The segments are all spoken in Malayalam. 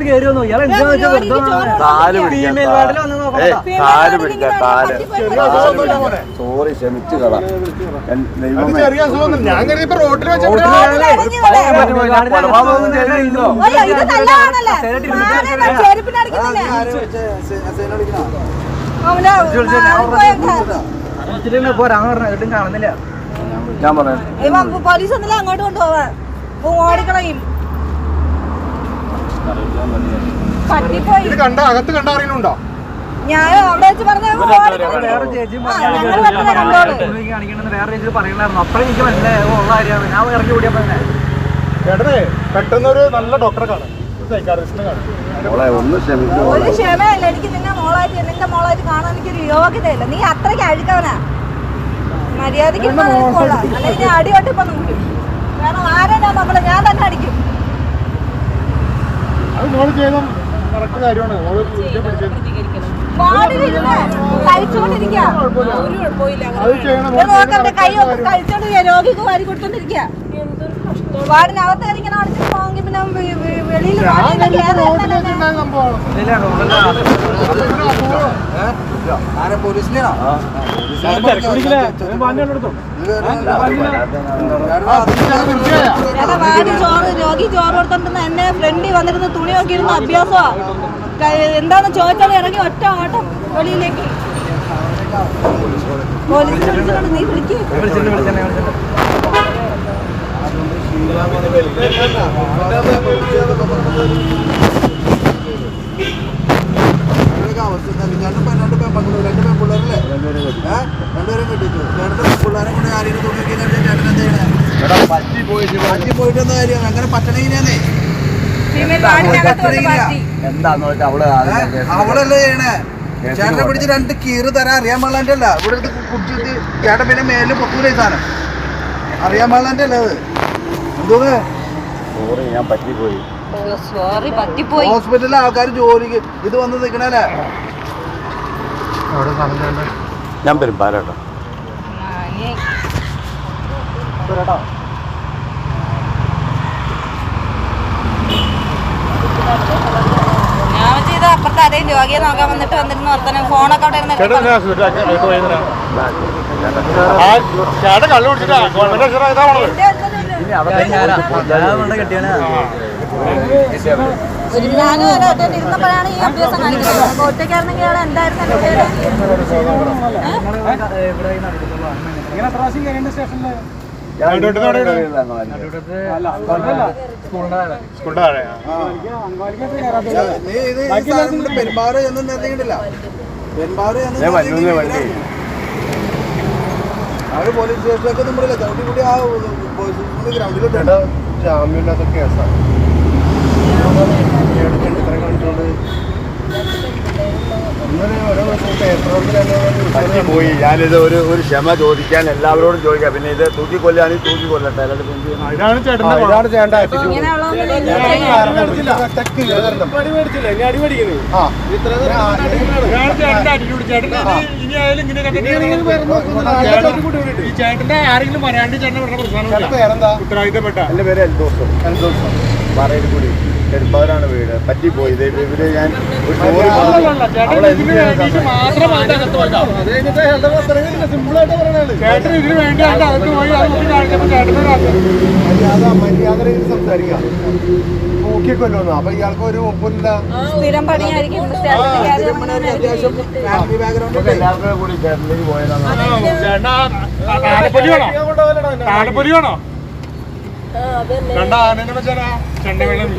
കയറി വന്നു ഇയാൾ എന്താ വെച്ചാൽ വെറുതെ വന്നതാണ്. കാൽ പിടിക്കാം ഫീമെയിൽ വാർഡിൽ വന്ന് കാൽ പിടിക്കാം കാൽ. സോറി ക്ഷമിച്ചു കള എൻ- അത് ദൈവമേ. ചെറിയ അസുഖമൊന്നും ഞാൻ കരുതിയപ്പോ റോട്ടിൽ വെച്ച് ചെയ്തില്ലല്ലോ കാണുന്നില്ല. ഞാൻ പറയാം ഇവൻ പോലീസ് ഒന്നില്ല അങ്ങോട്ട് കൊണ്ടുപോവാ ഓടിക്കളയും. പറ്റിപ്പോയി. കണ്ട അകത്ത് കണ്ട ഞാൻ അവിടെ വെച്ച് പറഞ്ഞു ഇവൻ ഓടിക്കളയും. വേറെ ചേച്ചി ആ, ഞങ്ങൾ വെറുതെ കണ്ടോളൂ. കാണിക്കണമെന്ന് വേറെ ചേച്ചി പറയണായിരുന്നു അപ്പഴേ എനിക്ക് മനസ്സിലായി ഓ, ഉള്ള കാര്യമാണ്. ഞാൻ ഇറങ്ങി ഓടിയപ്പോ തന്നെ. ചേട്ടനെ പെട്ടെന്ന് ഒരു നല്ല ഡോക്ടറെ കാണും. ഒന്ന് ക്ഷമയല്ല എനിക്ക് നിന്നെ മോളായിട്ട് നിന്റെ മോളായിട്ട് കാണാൻ എനിക്കൊരു യോഗ്യതയില്ല. നീ അത്രയ്ക്ക് അഴുക്കവനാ. കൊള്ളാം. അല്ലെങ്കിൽ നീ അടിയോട്ട് ഇപ്പൊ നോക്കും. കാരണം ആരാ ഞാൻ ഞാൻ തന്നെ അടിക്കും. കഴിച്ചോണ്ടിരിക്കുക രോഗിക്ക് വാരി കൊടുത്തോണ്ടിരിക്കുക വാർഡിനകത്ത് അടിച്ചിട്ട് പിന്നെ വെ- വെളിയിൽ ചോറ് രോഗി ചോറ് കൊടുത്തോണ്ടിരുന്ന എന്നെ ഫ്രണ്ടി വന്നിരുന്ന് തുണി നോക്കിയിരുന്ന അഭ്യാസമാ. എന്താന്ന് ചോദിച്ചാൽ ഇറങ്ങി ഒറ്റ ഓട്ടം വെളിയിലേക്ക്. പോലീസിനെ വിളിച്ചിട്ടുണ്ട് നീ വിളിക്ക്. വിളിച്ചിട്ട് വിളിച്ചെന്നെ വിളിച്ചിട്ട് എടാ പറ്റി പോയിട്ട് അങ്ങനെ പറ്റണേനെ ഫീമെയിൽ വാർഡിനകത്ത് കൊണ്ട് മാറ്റി എന്താന്ന് വെച്ചാൽ അവൾ അവളല്ലേ ചെയ്യണേ ചേട്ടനെ. പിടിച്ച് രണ്ട് കീറ് തരാൻ അറിയാൻ പാടില്ല ഇവിടെ കുടിച്ചിട്ട് ചേട്ടൻ പിന്നെ മേലിൽ പൊക്കൂല സാധനം അറിയാൻ പാടില്ല അത് സോറി ഞാൻ പറ്റിപ്പോയി. സോറി പറ്റിപ്പോയി. ഹോസ്പിറ്റലിലെ ആൾക്കാർ ജോലിക്ക് ഇത് വന്ന് നിൽക്കണല്ലേ ഞാൻ വരും പാരാട്ടോ ഞാൻ ചെയ്ത അപ്പുറത്തെ ആരെയും രോഗിയെ നോക്കാൻ വന്നിട്ട് വന്നിരുന്നു. വർത്തനെ ഫോണൊക്കെ അവിടെ ഇരുന്ന് ചേട്ടൻ കള്ളു കുടിച്ചിട്ടാ. ഞാനും ഒരു ഒറ്റ ഇരുന്നപ്പോഴാണ് ഈ അഭ്യാസം കാണിക്കുന്നത്. അപ്പൊ ഒറ്റയ്ക്കായിരുന്നെങ്കിൽ അവിടെ എന്തായിരുന്നു ചെന്ന് നിർത്തിയിട്ടില്ല ചെന്ന്. അവർ പോലീസ് സ്റ്റേഷനിലൊക്കെ നമ്മളില്ല ചവിട്ടി കൂടി ആ ഗ്രൗണ്ടിലോട്ട് കേസാണ്. ഇത്രയും കേസാണ് പോയി. ഞാനിത് ഒരു ഒരു ക്ഷമ ചോദിക്കാൻ എല്ലാവരോടും ചോദിക്കാം. പിന്നെ ഇത് തൂക്കി കൊല്ലാണെങ്കിൽ തൂക്കി കൊല്ലട്ടെ? ഇതാണ് ഇതാണ് ചേട്ടൻ ചേട്ടന്റെ ആരെങ്കിലും പറയാണ്ട് പ്രശ്നമൊന്നുമില്ല. ഉത്തരവാദിത്തപ്പെട്ട. എന്റെ പേര് എൽദോസ്. എൽദോസ്. പറയൽ കൂടി. പെരുമ്പാവൂരാണ് വീട്. പറ്റിപ്പോയി. ഇവർ ഞാൻ ഒരു ചേട്ടനോട് അപ്പൊ ഇയാൾക്ക് ഒരു ഒപ്പില്ല സ്ഥിരം പണിയായിരിക്കും. അത്യാവശ്യം ഫാമിലി ബാക്ക്ഗ്രൗണ്ട് എല്ലാവർക്കും കൂടി പോയതാണ് ചേട്ടൻ താലപ്പൊലി വേണോ? താലപ്പൊലി വേണോ? കണ്ട ആനേനെ വെച്ചാലാ? ചെണ്ടവെള്ളം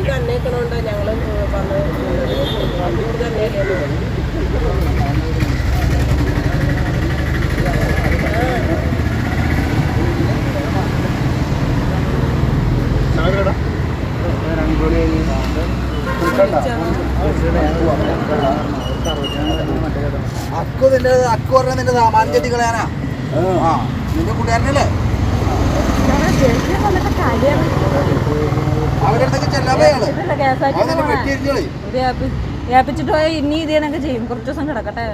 അക്കു നിന്റെ അക്കു പറഞ്ഞ നിന്റെ സാമാനം ചെത്തി കളയാനാ? ആ നിന്റെ കൂട്ടുകാരനല്ലേ? വ്യാപിച്ചിട്ട് പോയാൽ ഇനി ഇത് ഞാനൊക്കെ ചെയ്യും. കുറച്ച് ദിവസം കിടക്കട്ടെ.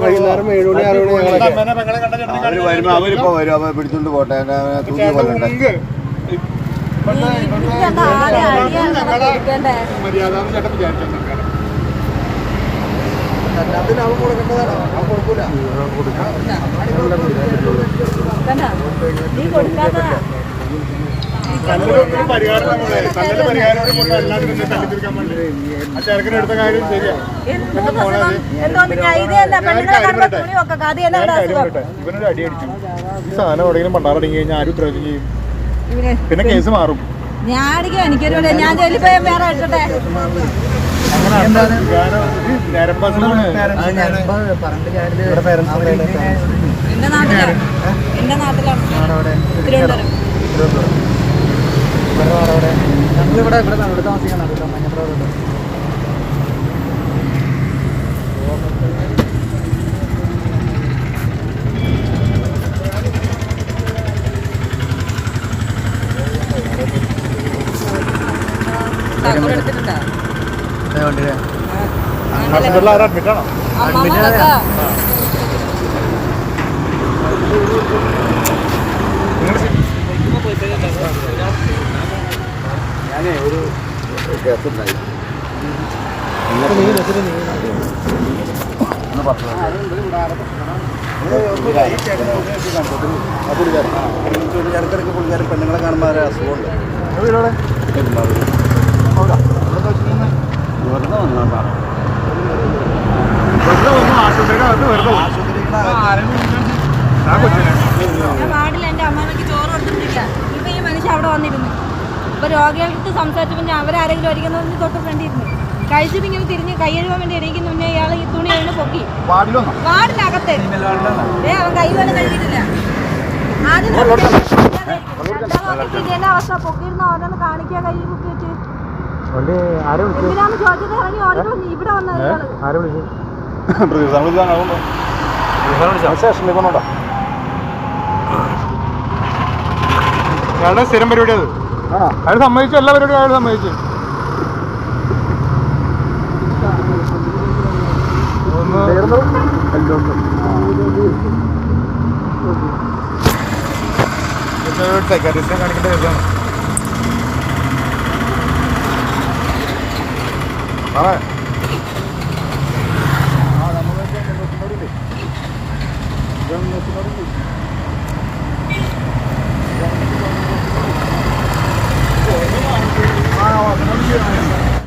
വൈകുന്നേരം ഏഴ് മണി ആറ് മണി ഞങ്ങളൊക്കെ അവർ വരുമ്പോ അവരിപ്പോ വരും അവ പിടിച്ചോണ്ട് പോട്ടെ. തൂക്കി കൊല്ലട്ടെ ആ എടുത്ത കാര്യം ഇവനൊരു അടി അടിച്ചു. ഈ സാധനം എവിടെയെങ്കിലും പണ്ടാറടങ്ങി കഴിഞ്ഞാൽ ആരും ഉത്തരവാദിത്വം ചെയ്യും പിന്നെ കേസ് മാറും. ഞാൻ അടിക്കാം എനിക്കൊരു ഞാൻ ജയിലിൽ പോയാൽ വേറെ ഞരമ്പാസുഖമാണ് എന്റെ നാട്ടിലാണ് എന്റെ നാട്ടിലാണ് തിരുവനന്തപുരം. ഞങ്ങളിവിടെ ഇവിടെ ഇവിടെ താമസിക്കണം കേട്ടോ മഞ്ഞപ്രവൃത്തി ഹോസ്പിറ്റലിൽ ആരും അഡ്മിറ്റ് ആണോ? അമ്മാമ്മ ഞാനേ ഒരു കേസുണ്ടായി ഇടക്കിടക്ക് പുള്ളിക്കാരൻ പെണ്ണുങ്ങളെ കാണുമ്പോൾ ഒരു അസുഖമുണ്ട് വന്നോണ്ടാണ് വെറുതെ വന്നു ആശുപത്രിയുടെ അകത്ത് വെറുതെ. ആ കൊച്ചിനെ വാർഡിൽ എന്റെ അമ്മമ്മയ്ക്ക് ചോറ് കൊടുത്തിട്ടില്ല. ഇപ്പൊ ഈ മനുഷ്യൻ അവിടെ വന്നിരുന്നു. ഇപ്പൊ രോഗികൾക്ക് സംസാരിച്ചപ്പോൾ ഞാൻ അവരാരെങ്കിലും ഒരിക്കുന്നതിന് തൊട്ട് ഫ്രണ്ടിരുന്നു കഴിച്ചിട്ട് ഇങ്ങനെ തിരിഞ്ഞ് കൈ കഴുകാൻ വേണ്ടി ഇടയ്ക്ക് മുന്നേ ഇയാൾ ഈ തുണി കഴിഞ്ഞ് പൊക്കി. വാർഡിനകത്ത് ഏ അവൻ കൈ പോലും കഴുകിയിട്ടില്ല. ആദ്യം അവസ്ഥ പൊക്കിയിരുന്ന ഓരോന്ന് കാണിക്കാൻ കൈ പൊക്കി വെച്ച്. വണ്ടി ആരെ വിളിച്ചു? ഇവിടെ ആരെ വിളിച്ചു? സ്റ്റേഷനിൽ പോകണോട്ടോ അയാളുടെ സ്ഥിരം പരിപാടി അത്. അയാൾ സമ്മതിച്ചു എല്ലാ പരിപാടിയും അയാൾ സമ്മതിച്ചു. ഒന്ന് കാണിക്കേണ്ട കേസാണ് അതെ